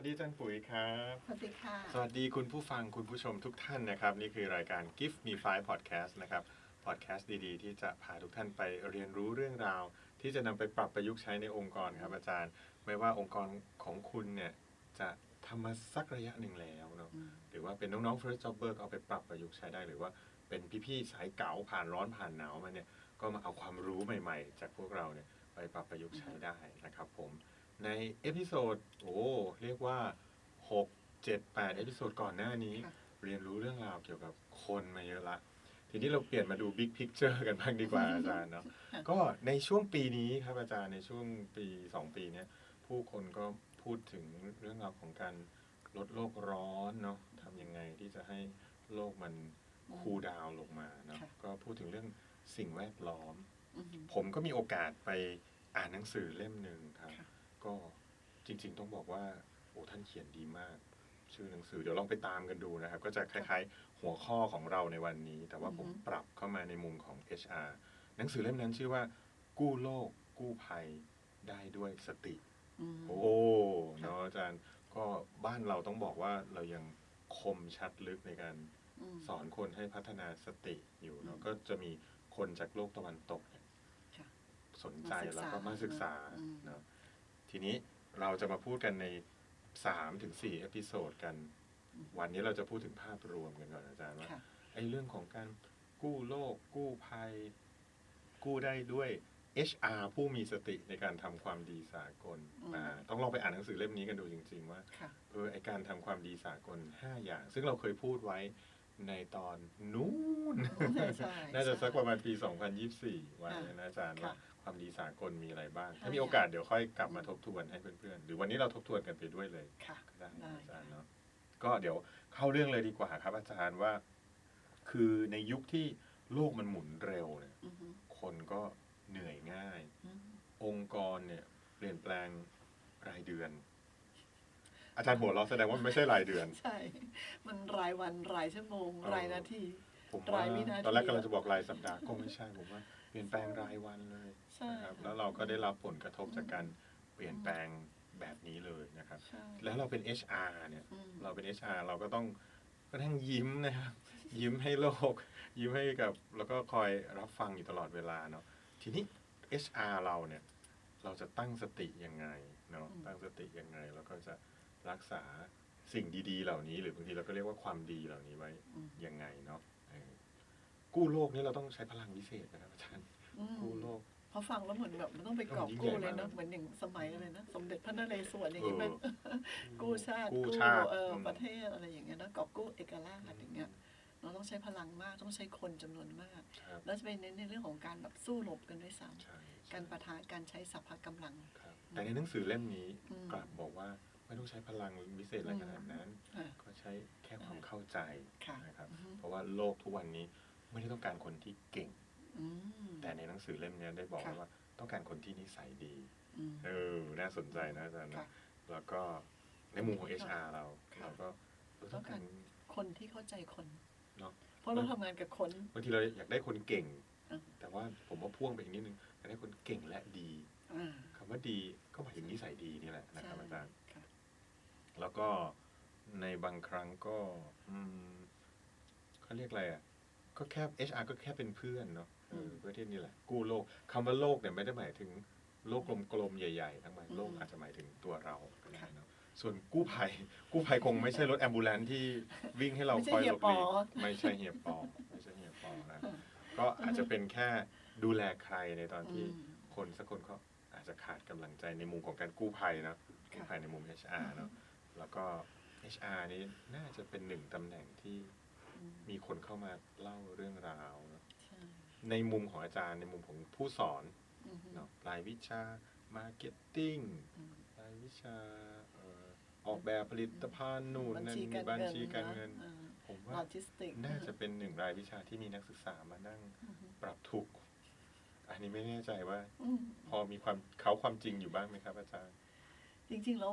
วัสดีอาจันปุ๋ยครับ สวัสดีค่ะ สวัสดีคุณผู้ฟังคุณผู้ชมทุกท่านนะครับ นี่คือรายการ Give Me Five Podcast นะครับ podcast ดีๆ ที่จะพาทุกท่านไปเรียนรู้เรื่องราว ที่จะนำไปปรับประยุกต์ใช้ในองค์กรครับอาจารย์ ไม่ว่าองค์กรของคุณเนี่ยจะทำมาสักระยะหนึ่งแล้วเนาะอืมหรือว่าเป็นน้องๆ first jobber ก็เอาไปปรับประยุกต์ใช้ได้หรือว่าเป็นพี่ๆสายเก๋าผ่านร้อนผ่านหนาวมาเนี่ยก็มาเอาความรู้ใหม่ ๆ จากพวกเราเนี่ยไปปรับประยุกต์ใช้ได้นะครับผม ในเอพิโซดโอ้เรียกว่า 6 7 8 เอพิโซดก่อนหน้านี้ค่ะเรียนรู้เรื่องราวเกี่ยวกับคนมาเยอะละ ทีนี้เราเปลี่ยนมาดู Big Picture กันบ้างดีกว่าอาจารย์เนาะก็ในช่วงปีนี้ครับอาจารย์ในช่วงปี 2 ปีเนี้ยผู้คนก็พูดถึงเรื่องราวของการลดโลกร้อนเนาะทำยังไงที่จะให้โลกมันคูลดาวน์ลงมาเนาะค่ะก็พูดถึงเรื่องสิ่งแวดล้อมอืมผมก็มีโอกาสไปอ่านหนังสือเล่มหนึ่งครับค่ะ ก็จริง ๆ ต้องบอกว่า โอ้ท่านเขียนดีมาก ชื่อหนังสือเดี๋ยวลองไปตามกันดูนะครับ ก็จะคล้ายๆ หัวข้อของเราในวันนี้ แต่ว่าผมอือฮึปรับเข้ามาในมุมของ HR หนังสือเล่มนั้นชื่อว่า กู้โลก กู้ภัยได้ด้วยสติอืมโอ้เนาะอาจารย์ก็บ้านเราต้องบอกว่าเรายังคมชัดลึกในการมสอนคนให้พัฒนาสติอยู่เนาะอืมก็จะมีคนจากโลกตะวันตกเนี่ยค่ะสนใจมาศึกษาแล้วก็มาศึกษาอืมเนาะ ทีนี้เราจะมาพูดกันในสามถึงสี่เอพิโซดกัน วันนี้เราจะพูดถึงภาพรวมกันก่อนอาจารย์ว่าค่ะไอ้เรื่องของการกู้โลก กู้ภัย กู้ได้ด้วย HR ผู้มีสติในการทำความดีสากลอืมอ่าต้องลองไปอ่านหนังสือเล่มนี้กันดูจริง ๆ ว่าค่ะเออไอการทำความดีสากล 5 อย่าง ซึ่งเราเคยพูดไว้ ในตอนนู้นใช่น่าจะสักใช่ประมาณปี 2024ไว้นะอาจารย์ค่ะว่าความดีสากลมีอะไรบ้างห้าถ้ามีโอกาสอย่างเดี๋ยวค่อยกลับมาทบทวนให้เพื่อนๆ หรือวันนี้เราทบทวนกันไปด้วยเลยค่ะก็ได้ได้นะอาจารย์ค่ะเนาะก็เดี๋ยวเข้าเรื่องเลยดีกว่าครับ อาจารย์ว่า คือในยุคที่โลกมันหมุนเร็วเนี่ยอือฮึคนก็เหนื่อยง่ายอืมองค์กรเนี่ยเปลี่ยนแปลงรายเดือน อาจารย์หัวเราะแสดงว่ามันไม่ใช่รายเดือน ใช่ มันรายวันรายชั่วโมงเออรายนาที ผมว่ารายวินาที ตอนแรกกำลังจะบอกรายสัปดาห์ก็ไม่ใช่ผมว่าเปลี่ยนแปลงรายวันเลยใช่นะครับค่ะแล้วเราก็ได้รับผลกระทบจากการเปลี่ยนแปลงแบบนี้เลยนะครับ ใช่แล้วเราเป็น HR เนี่ย อืม เราเป็น HR เราก็ต้องก็ต้องยิ้มนะครับ ยิ้มให้โลก ยิ้มให้กับแล้วก็คอยรับฟังอยู่ตลอดเวลาเนาะทีนี้ HR เราเนี่ย เราจะตั้งสติยังไงเนาะตั้งสติยังไง แล้วก็จะ รักษาสิ่งดีๆ เหล่านี้ หรือบางทีเราก็เรียกว่าความดีเหล่านี้ไว้อืมยังไงเนาะเออกู้โลกนี่เราต้องใช้พลังวิเศษนะครับอาจารย์อืมกู้โลก พอฟังแล้วเหมือนแบบมันต้องไปกอบยิ่งใหญ่กู้เลยมากเนาะเหมือนอย่างสมัยอะไรนะสมเด็จพระนเรศวรอย่างนี้มันเออกู้ชาติกู้ชาติเอออม ประเทศอะไรอย่างเงี้ยนะกอบกู้เอกราชอย่างเงี้ยเราต้องใช้พลังมากต้องใช้คนจำนวนมาก ครับแล้วจะไปเน้นในเรื่องของการแบบสู้รบกันด้วยซ้ใช่ำการประทะการใช้สัพพะกำลัง ครับแต่ในหนังสือเล่มนี้อืม กลับบอกว่า ไม่ต้องใช้พลังวิเศษอะไรขนาดนั้น อะ ก็ใช้แค่ความเข้าใจค่ะนะครับ อือฮึ เพราะว่าโลกทุกวันนี้ไม่ได้ต้องการคนที่เก่ง อืม แต่ในหนังสือเล่มนี้ได้บอกค่ะไว้ว่าต้องการคนที่นิสัยดี อืม เออ น่าสนใจนะอาจารย์นะค่ะแล้วก็ในมุมของ HR เรา ค่ะ เราก็เออต้องการคนที่เข้าใจคน เนาะ เพราะเราทำงานกับคน บางทีเราอยากได้คนเก่ง อะ แต่ว่าผมว่าพ่วงไปอีกนิดนึงอยากได้คนเก่งและดีอ่า คำว่าดีก็หมายถึงนิสัยดีนี่แหละนะครับอาจารย์ค่ะ แล้วก็ในบางครั้งก็อืมเขาเรียกอะไรอะก็แค่ HR ก็แค่เป็นเพื่อนเนาะเอออืมเพื่อที่นี่แหละ กู้โลกคำว่าโลกเนี่ยไม่ได้หมายถึงโลกกลมๆใหญ่ๆทั้งหมดอืมโลกอาจจะหมายถึงตัวเราก็ได้ค่ะเนาะส่วนกู้ภัย กู้ภัยคงไม่ใช่รถแอมบูเลนที่วิ่งให้เราไม่ใช่คอยเฮีหยลบปหอลีกไม่ใช่เฮียปอไม่ใช่เฮียปอนะก็อาจจะเป็นแค่ดูแลใครในตอนที่อืมคนสักคนเขาอาจจะขาดกำลังใจในมุมของการกู้ภัยเนอะกู้ค่ะภัยในมุม HR เนอะ แล้วก็ HR นี้น่าจะเป็นหนึ่งตำแหน่งที่อืมมีคนเข้ามาเล่าเรื่องราวเนอะใช่ในมุมของอาจารย์ในมุมของผู้สอนอืมเนาะรายวิชามาร์เก็ตติ้งอืมรายวิชาเอ่อออกแบบผลิตภัณฑ์นู่นบัญนั่นชีมีการบัญเงินชีการเงินอ่าผมโลว่าจิสติกน่าจะเป็นหนึ่งรายวิชาที่มีนักศึกษามานั่งอืมปรับทุกข์อันนี้ไม่แน่ใจว่าอืมพอมีความเขาความจริงอยู่บ้างไหมครับ อาจารย์ จริง ๆ แล้ว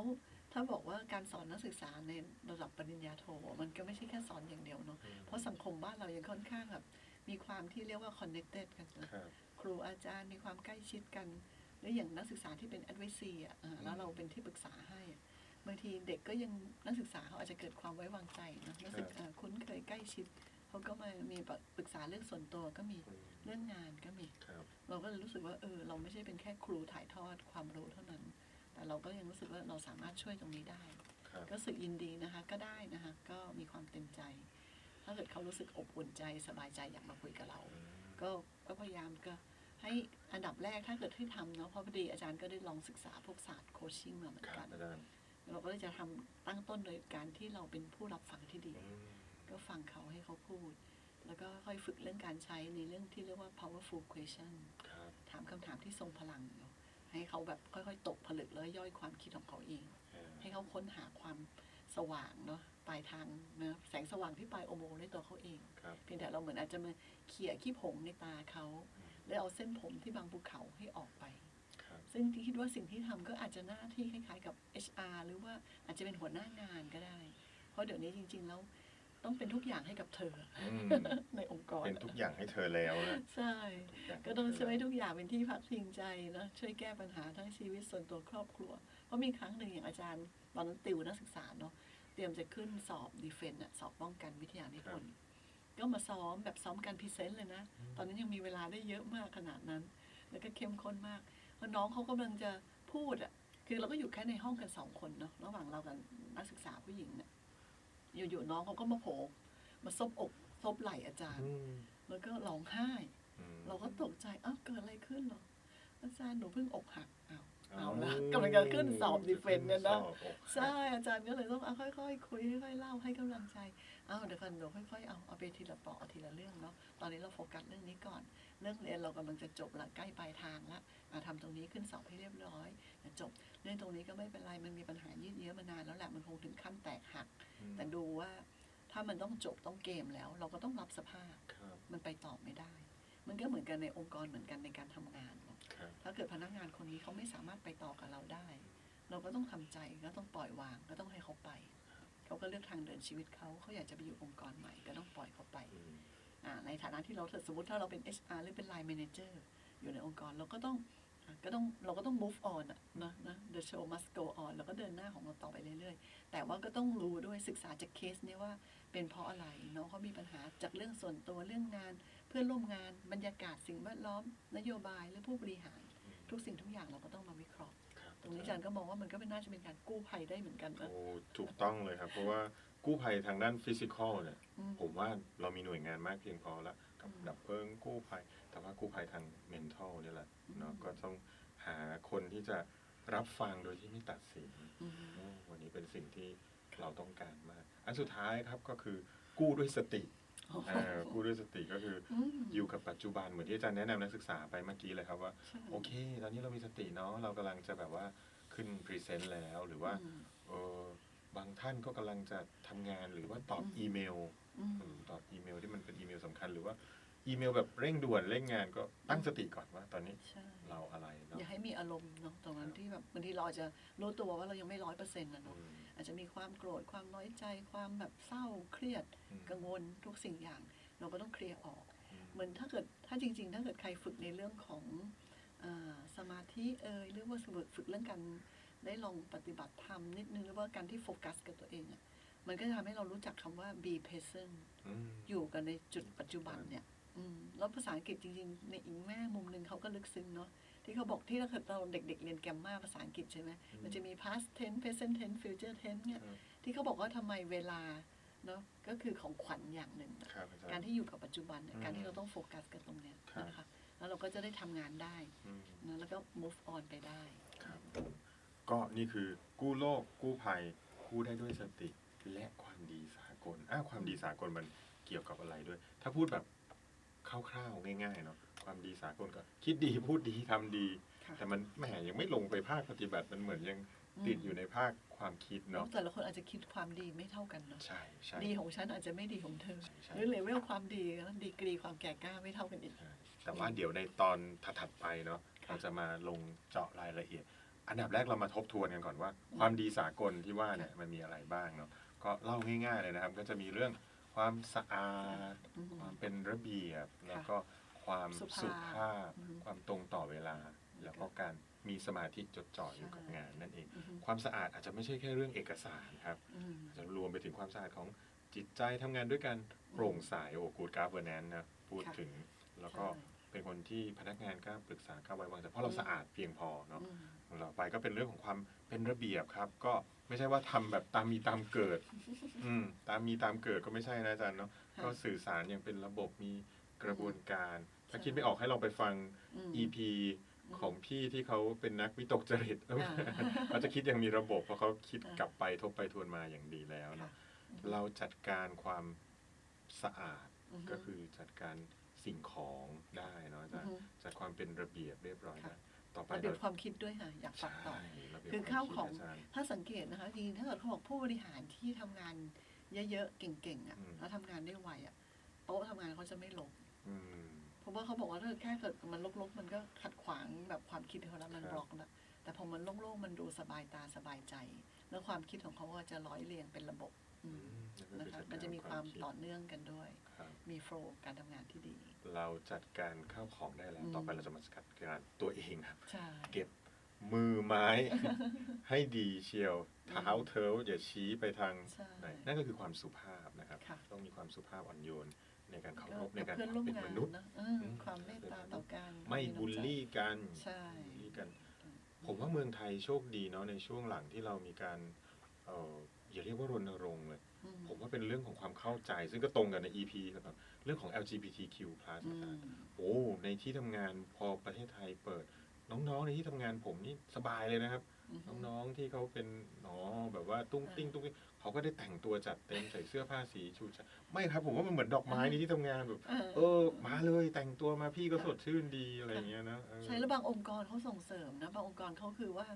ถ้าบอกว่าการสอนนักศึกษาในระดับปริญญาโทมันก็ไม่ใช่แค่สอนอย่างเดียวเนาะอืมเพราะสังคมบ้านเรายังค่อนข้างแบบมีความที่เรียกว่า connected กันนะครับครูอาจารย์มีความใกล้ชิดกันและอย่างนักศึกษาที่เป็น advisee อะอ่าแล้วเราเป็นที่ปรึกษาให้อะบางทีเด็กก็ยังนักศึกษาเขาอาจจะเกิดความไว้วางใจนะรู้สึกครับเอ่อคุ้นเคยใกล้ชิดเขาก็มามีปรึกษาเรื่องส่วนตัวก็มีอืมเรื่องงานก็มีครับเราก็เลยรู้สึกว่าเออเราไม่ใช่เป็นแค่ครูถ่ายทอดความรู้เท่านั้น แต่เราก็ยังรู้สึกว่าเราสามารถช่วยตรงนี้ได้ครับก็รู้สึกยินดีนะคะก็ได้นะคะก็มีความเต็มใจ ถ้าเกิดเขารู้สึกอบอุ่นใจสบายใจอยากมาคุยกับเราอืมก็ก็พยายามก็ให้อันดับแรกถ้าเกิดที่ทำเนาะเพราะพอดีอาจารย์ก็ได้ลองศึกษาพวกศาสตร์โคชชิ่งมาเหมือนครักับนอาจารย์เราก็เลยจะทำตั้งต้นโดยการที่เราเป็นผู้รับฟังที่ดีอืมก็ฟังเขาให้เขาพูด แล้วก็ค่อยฝึกเรื่องการใช้ในเรื่องที่เรียกว่า powerful question ครับถามคำถามที่ทรงพลังเนอะ ให้เขาแบบค่อย ๆ ตกผลึกแล้วย่อยความคิดของเขาเองเอ่อให้เขาค้นหาความสว่างเนาะปลายทางเนะแสงสว่างที่ปลายอุโมงค์ด้วยตัวเขาเองครับเพียงแต่เราเหมือนอาจจะมาเขี่ยขี้ผงในตาเขาแล้วเอาเส้นผมที่บางภูเขาให้ออกไปครับซึ่งที่คิดว่าสิ่งที่ทำก็อาจจะหน้าที่คล้ายๆกับ HR หรือว่าอาจจะเป็นหัวหน้างานก็ได้ เพราะเดี๋ยวนี้จริง ๆ แล้ว ต้องเป็นทุกอย่างให้กับเธออืมในองค์กรเป็นทุกอย่างให้เธอแล้วนะใช่ทุย่าให้ก็ต้องเธช่วยทุกอย่างเป็นที่พักพิงใจนะช่วยแก้ปัญหาทั้งชีวิตส่วนตัวครอบครัว เพราะมีครั้งหนึ่งอย่างอาจารย์ตอนนั้นติวนักศึกษาเนาะเตรียมจะขึ้นสอบดีเฟนต์อะสอบป้องกันวิทยานิพนธ์ก็มาซ้อมแบบซ้อมการพรีเซนต์เลยนะ ตอนนั้นยังมีเวลาได้เยอะมากขนาดนั้น แล้วก็เข้มข้นมากแล้วน้องเขากำลังจะพูดอะคือเราก็อยู่แค่ในห้องกันสองคนเนาะระหว่างเรากับนักศึกษาผู้หญิงเนี่ย อยู่ๆน้องเขาก็มาโผล่มาซบอกซบไหล่อาจารย์อืมแล้วก็ร้องไห้อืมเราก็ตกใจอ้าวเกิดอะไรขึ้นเหรออาจารย์หนูเพิ่งอกหักอ้าวเอาเอาละกำลังจะขึ้นสอบดีเฟนต์เนี่ยนะสอบอกใช่อาจารย์ก็เลยต้องเอาค่อยๆคุยค่อยๆเล่าให้กำลังใจอ้าวเดี๋ยวกันเดี๋ยวค่อยๆเอาเอาไปทีละเปาะเอาทีละเรื่องเนาะตอนนี้เราโฟกัสเรื่องนี้ก่อน เรื่องเรียนเรากำลังจะจบละใกล้ปลายทางละอะทำตรงนี้ขึ้นสอบให้เรียบร้อยเดี๋ยวจบเรื่องตรงนี้ก็ไม่เป็นไรมันมีปัญหายืดเยื้อมานานแล้วแหละมันคงถึงขั้นแตกหักอืม แต่ดูว่าถ้ามันต้องจบต้องเกมแล้ว เราก็ต้องรับสภาพครับมันไปต่อไม่ได้ มันก็เหมือนกันในองค์กรเหมือนกันในการทำงานเนอะครับถ้าเกิดพนักงานคนนี้เขาไม่สามารถไปต่อกับเราได้ เราก็ต้องทำใจก็ต้องปล่อยวาง ก็ต้องให้เขาไป เขาก็เลือกทางเดินชีวิตเขาเขาอยากจะไปอยู่องค์กรใหม่ก็ต้องปล่อยเขาไปอืมอ่าในฐานะที่เราสมมติถ้าเราเป็น HR หรือเป็น Line Manager อยู่ในองค์กรเราก็ต้องอะ ก็ต้องเราก็ต้อง move on อะนะนะ the show must go on แล้วก็เดินหน้าของเราต่อไปเรื่อยๆ แต่ว่าก็ต้องรู้ด้วยศึกษาจากเคสเนี้ว่าเป็นเพราะอะไรน้องเขามีปัญหาจากเรื่องส่วนตัวเรื่องงานเพื่อนร่วมงานบรรยากาศสิ่งแวดล้อม นโยบายหรือผู้บริหาร ทุกสิ่งทุกอย่างเราก็ต้องมาวิเคราะห์ครับตรงนี้อาจารย์ก็มองว่ามันก็เป็นน่าจะเป็นการกู้ภัยได้เหมือนกันนะโอ้ถูกต้องเลยครับเพราะว่ากู้ภัยทางด้านฟิสิกอลเนี่ยอืมผมว่าเรามีหน่วยงานมากเพียงพอแล้วกับอืมดับเพลิงกู้ภัย แต่ว่ากู้ภัยทางเมนทัลนี่แหละเนาะอืมก็ต้องหาคนที่จะรับฟังโดยที่ไม่ตัดสินอืมโอ้วันนี้เป็นสิ่งที่เราต้องการมาก อันสุดท้ายครับก็คือกู้ด้วยสติเอ่อกู้ด้วยสติก็คืออืมอยู่กับปัจจุบันเหมือนที่อาจารย์แนะนำนักศึกษาไปเมื่อกี้เลยครับว่าใช่โอเค ตอนนี้เรามีสติเนาะเรากำลังจะแบบว่าขึ้นพรีเซนต์แล้วหรือว่าอืมเออบางท่านก็กำลังจะทำงานหรือว่าตอบอืมอีเมลอืมอืมตอบอีเมลที่มันเป็นอีเมลสำคัญหรือว่า อีเมลแบบเร่งด่วนเร่งงานก็ตั้งสติก่อนว่า ตอนนี้ใช่เราอะไรเนาะอย่าให้มีอารมณ์เนาะตรงนั้นที่แบบบางทีเราอาจจะรู้ตัวว่าเรายังไม่ร้อยเปอร์เซ็นต์นะอืเนาะมอาจจะมีความโกรธความน้อยใจความแบบเศร้าเครียดอืมกังวลทุกสิ่งอย่าง เราก็ต้องเคลียร์ออกอืมเหมือนถ้าเกิดถ้าจริง ๆ ถ้าเกิดใครฝึกในเรื่องของอาสมาธิเอ่ยหรือว่าฝึกฝึกเรื่องการได้ลองปฏิบัติธรรมนิดนึงหรือว่าการที่โฟกัสกับตัวเองอะมันก็จะทำให้เรารู้จักคำว่า be present อืมอยู่กันในจุดปัจจุบันเนี่ยอืม แล้วภาษาอังกฤษจริงๆ ในอีกแม่มุมหนึ่งเขาก็ลึกซึ้งเนาะที่เขาบอกที่ถ้าเกิดเราเด็กๆ เรียนแกรมมาภาษาอังกฤษใช่ไหมมันจะมี past tense present tense future tense เนี่ยครับที่เขาบอกว่าทำไมเวลาเนาะก็คือของขวัญอย่างหนึ่งอะครับอาจารการย์ที่อยู่กับปัจจุบันเนี่ยอืมการที่เราต้องโฟกัสกับตรงเนี้ยครับนะคะแล้วเราก็จะได้ทำงานได้อืมนะแล้วก็ move on ไปได้ครับก็นี่คือกู้โลกกู้ภัยกู้ได้ด้วยสติและความดีสากลอ้าวความดีสากลมันเกี่ยวกับอะไรด้วย ถ้าพูดแบบ คร่าวๆง่าย ๆ เนาะความดีสากลก็ คิดดีพูดดีทำดี ค่ะ แต่มันแหมยังไม่ลงไปภาคปฏิบัติมันเหมือนยังติดอยู่ในภาคความคิดเนาะแต่ละคนอาจจะคิดความดีไม่เท่ากันเนาะใช่ใช่ ดีของฉันอาจจะไม่ดีของเธอ ใช่ใช่ หรือเลเวลความดีแล้วดีกรีความแก่กล้าไม่เท่ากันอีก ใช่แต่ว่าเดี๋ยวในตอนถัดๆไปเนาะค่ะ เราจะมาลงเจาะรายละเอียด อันดับแรกเรามาทบทวนกันก่อนว่า ความดีสากลที่ว่าเนี่ยมันมีอะไรบ้างเนาะก็เล่าง่ายๆเลยนะครับ ก็จะมีเรื่อง ความสะอาดอืมความเป็นระเบียบ แล้วก็ความสุภาพสุภาพอืมความตรงต่อเวลา แล้วก็การมีสมาธิจดจ่ออยู่กับงานนั่นเองอือฮึความสะอาดอาจจะไม่ใช่แค่เรื่องเอกสารครับอืมอาจจะรวมไปถึงความสะอาดของจิตใจทำงานด้วยกันโปร่งใสโอ้กูดกราฟเวอร์แนนนะพูดค่ะถึงแล้วก็ใช่เป็นคนที่พนักงานกล้าปรึกษากล้าไว้วางใจเพราะเราอืมสะอาดเพียงพอเนาะ อืมของเราไปก็เป็นเรื่องของความเป็นระเบียบครับ ก็ไม่ใช่ว่าทำแบบตามมีตามเกิด อืมตามมีตามเกิดก็ไม่ใช่นะอาจารย์เนาะค่ะก็สื่อสารอย่างเป็นระบบมีกระบวนการ ถ้าใช่คิดไม่ออกให้ลองไปฟังอืม EP ของพี่ที่เขาเป็นนักวิตกจริตอ่าเขาจะคิดอย่างมีระบบเพราะเขาคิดอ่ากลับไปทบไปทวนมาอย่างดีแล้วค่ะเนาะเราจัดการความสะอาดอือฮึก็คือจัดการสิ่งของได้เนาะอาจารอืย์อฮึจัดความเป็นระเบียบเรียบร้อยค่ะได้ ต่อไประเบียบเราความคิดด้วยค่ะอยากฝากต่อใช่ระเบียบคือวมข้าวคิดของจารย์ถ้าสังเกตนะคะจริงๆถ้าเกิดเขาบอกผู้บริหารที่ทำงานเยอะๆเก่งๆอะอืมแล้วทำงานได้ไวอะโต๊ะทำงานเขาจะไม่รกอืมเพราะว่าเขาบอกว่าถ้าแค่เกิดมันรกๆ มันก็ขัดขวางแบบความคิดของเขาแล้วมันครับบล็อกแล้วแต่พอมันโล่งๆมันดูสบายตาสบายใจ แล้วความคิดของเขาก็จะร้อยเรียงเป็นระบบอืม นั่นนะก็คะอจัดมันจะมีความดต่อเนื่องกันด้วยครับมีโฟล์การทำงานที่ดี เราจัดการข้าวของได้แล้วอืมต่อไปเราจะมาจัดการตัวเองครับใช่เก็บมือไม้ให้ดีเชียวเท้าเท้าอย่าชี้ไปทางใช่ไหนนั่นก็คือความสุภาพนะครับค่ะต้องมีความสุภาพอ่อนโยนในการเคาก็รพในกับการเพื่อนร่วมเป็นงามนนุษย์นะอืมอืมความเมตตาต่อกันไม่บูลลี่กันใช่บูลลี่กัน ผมว่าเมืองไทยโชคดีเนาะในช่วงหลังที่เรามีการเอ่ออย่าเรียกว่ารณรงค์เลยอืมผมว่าเป็นเรื่องของความเข้าใจ ซึ่งก็ตรงกันใน EP นะครับ เรื่องของ LGBTQ+ อืนะมโอ้ในที่ทำงานพอประเทศไทยเปิด น้องๆในที่ทำงานผมนี่สบายเลยนะครับ น้องๆที่เขาเป็นหนอแบบว่าตุ้งติ้งตุ้งติ้งเขาก็ได้แต่งตัวจัดเต็มใส่เสื้อผ้าสีชูชัดไม่ครับ ผมว่ามันเหมือนดอกไม้ในที่ทำงานแบบเออเออมาเลยแต่งตัวมาพี่ก็สดชื่นดีอะไรอย่างเงี้ยนะเออใช่แล้วบางองค์กรเขาส่งเสริมนะบางองค์กรเขาคือว่า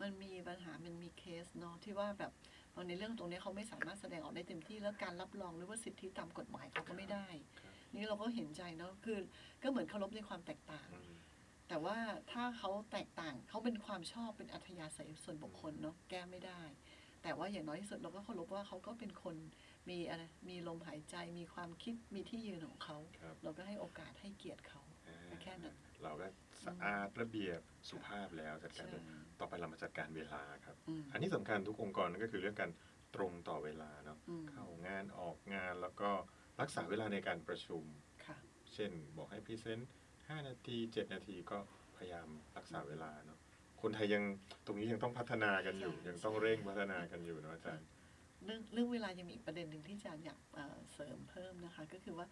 มันมีปัญหามันมีเคสเนาะที่ว่าแบบบาง ในเรื่องตรงนี้เขาไม่สามารถแสดงออกได้เต็มที่แล้วการรับรองหรือว่าสิทธิตามกฎหมายเขาก็ไม่ได้ครับนี่เราก็เห็นใจเนาะคือก็เหมือนเคารพในความแตกต่างอืมแต่ว่าถ้าเขาแตกต่างเขาเป็นความชอบเป็นอัธยาศัยส่วนบุคคลเนาะแก้ไม่ได้ แต่ว่าอย่างน้อยที่สุดเราก็เคารพว่าเขาก็เป็นคนมีอะไรมีลมหายใจมีความคิดมีที่ยืนของเขาครับเราก็ให้โอกาสให้เกียรติเขาอ่า แค่นั้นเราก็สะอาดระเบียบสุภาพแล้วจัดการใช่ด้วยต่อไปเรามาจัดการเวลาครับอืมอันนี้สำคัญทุกองค์กรนั่นก็คือเรื่องการตรงต่อเวลาเนาะอืมเข้างานออกงานแล้วก็รักษาเวลาในการประชุมค่ะเช่นบอกให้พรีเซนต์5นาที 7 นาทีก็พยายามรักษาเวลาเนาะคนไทยยังตรงนี้ยังต้องพัฒนากันอยู่ใช่ยังต้องเร่งพัฒนากันอยู่เนาะอาจารย์ เรื่องเรื่องเวลายังมีอีกประเด็นหนึ่งที่อาจารย์อยากเอ่อเสริมเพิ่มนะคะ ก็คือว่า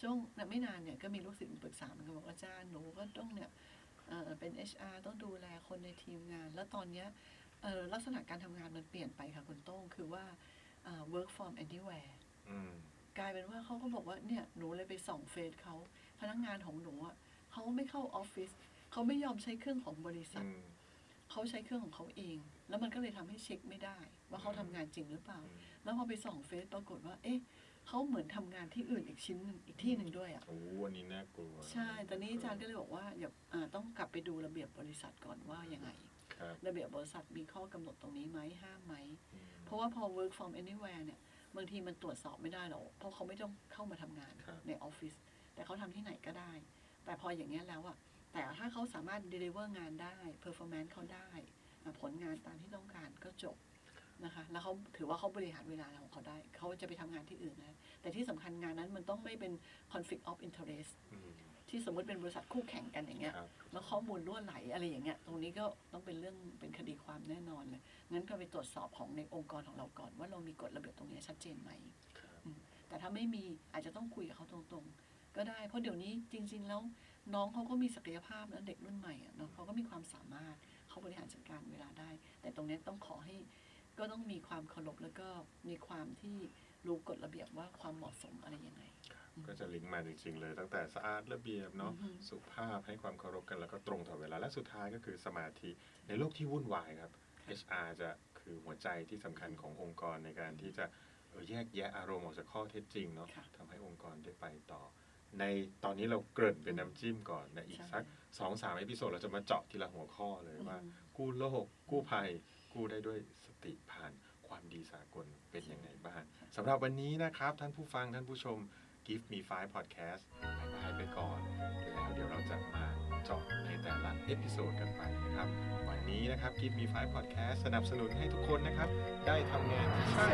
ช่วงน่ะไม่นานเนี่ยก็มีลูกศิษย์มาปรึกษาเหมือนกันบอกว่าอาจารย์หนูก็ต้องเนี่ยเอ่อเป็น HR ต้องดูแลคนในทีมงาน แล้วตอนเนี้ยเอ่อลักษณะการทำงานมันเปลี่ยนไปค่ะคุณโต้งคือว่าเอ่อ work from anywhere อืมกลายเป็นว่าเขาก็บอกว่าเนี่ยหนูเลยไปส่องเฟซเขาพนักงานของหนูอะเขาไม่เข้าออฟฟิศเขาไม่ยอมใช้เครื่องของบริษัทอืมเขาใช้เครื่องของเขาเอง แล้วมันก็เลยทำให้เช็คไม่ได้ ว่าเขาทำงานจริงหรือเปล่าอืมแล้วพอไปส่องเฟซปรากฏว่า เอ๊ะเขาเหมือนทำงานที่อื่นอีกชิ้นหนึ่งอีกที่หนึ่งด้วยอะโอ้อันนี้น่ากลัว ใช่ ตอนนี้อาจารย์ก็เลยบอกว่าอย่าอ่าต้องกลับไปดูระเบียบบริษัทก่อนว่ายังไงครับระเบียบบริษัทมีข้อกำหนดตรงนี้ไหมห้ามไหมอืมเพราะว่าพอ work from anywhere เนี่ยบางทีมันตรวจสอบไม่ได้หรอกเพราะเขาไม่ต้องเข้ามาทำงานครับในออฟฟิศแต่เขาทำที่ไหนก็ได้ แต่พออย่างเงี้ยแล้วอะแต่ถ้าเขาสามารถ deliver งานได้ performance เขาได้อะ ผลงานตามที่ต้องการก็จบนะคะ แล้วเขาถือว่าเขาบริหารเวลาของเขาได้ เขาจะไปทำงานที่อื่นนะแต่ที่สำคัญงานนั้นมันต้องไม่เป็น conflict of interest อืมที่สมมติเป็นบริษัทคู่แข่งกันอย่างเงี้ยครับแล้วข้อมูลรั่วไหลอะไรอย่างเงี้ย ตรงนี้ก็ต้องเป็นเรื่องเป็นคดีความแน่นอนเลย งั้นก็ไปตรวจสอบของในองค์กรของเราก่อนว่าเรามีกฎระเบียบตรงนี้ชัดเจนไหมครับแต่ถ้าไม่มีอาจจะต้องคุยกับเขาตรงๆ ก็ได้ เพราะเดี๋ยวนี้จริง ๆ แล้วน้องเขาก็มีศักยภาพนะเด็กรุ่นใหม่อะเนาะเขาก็มีความสามารถเขา บริหารจัดการเวลาได้ แต่ตรงนี้ต้องขอให้ก็ต้องมีความเคารพแล้วก็มีความที่รู้กฎระเบียบว่าความเหมาะสมอะไรยังไง ก็จะลิงก์มาจริงๆเลย ตั้งแต่สะอาดระเบียบเนาะอือฮึสุภาพให้ความเคารพกันแล้วก็ตรงต่อเวลาและสุดท้ายก็คือสมาธิในโลกที่วุ่นวายครับ HR จะคือหัวใจที่สำคัญขององค์กรในการที่จะเออแยกแยะอารมณ์ออกจากข้อเท็จจริงเนาะค่ะทำให้องค์กรได้ไปต่อ ในตอนนี้เราเกริ่นเป็นน้ำจิ้มก่อนในอีกใช่สัก สองสามเอพิโซดเราจะมาเจาะทีละหัวข้อเลยว่าอืมกู้โลก กู้ภัย กู้ได้ด้วยสติผ่านความดีสากลเป็นยังไงบ้างสำหรับวันนี้นะครับ ท่านผู้ฟังท่านผู้ชม Give Me Five Podcast บ๊ายบายไปก่อน แล้วเดี๋ยวเราจะมาเจาะในแต่ละเอพิโซดกันไปนะครับ วันนี้นะครับกิฟมีไฟพอดแคสต์สนับสนุนให้ทุกคนนะครับ ได้ทำงานที่ใช่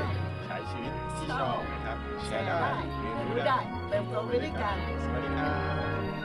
ใช้ชีวิตที่ชอบนะครับแชร์ได้เรียนรู้ได้เติมโตไปด้วยกันสวัสดีครับ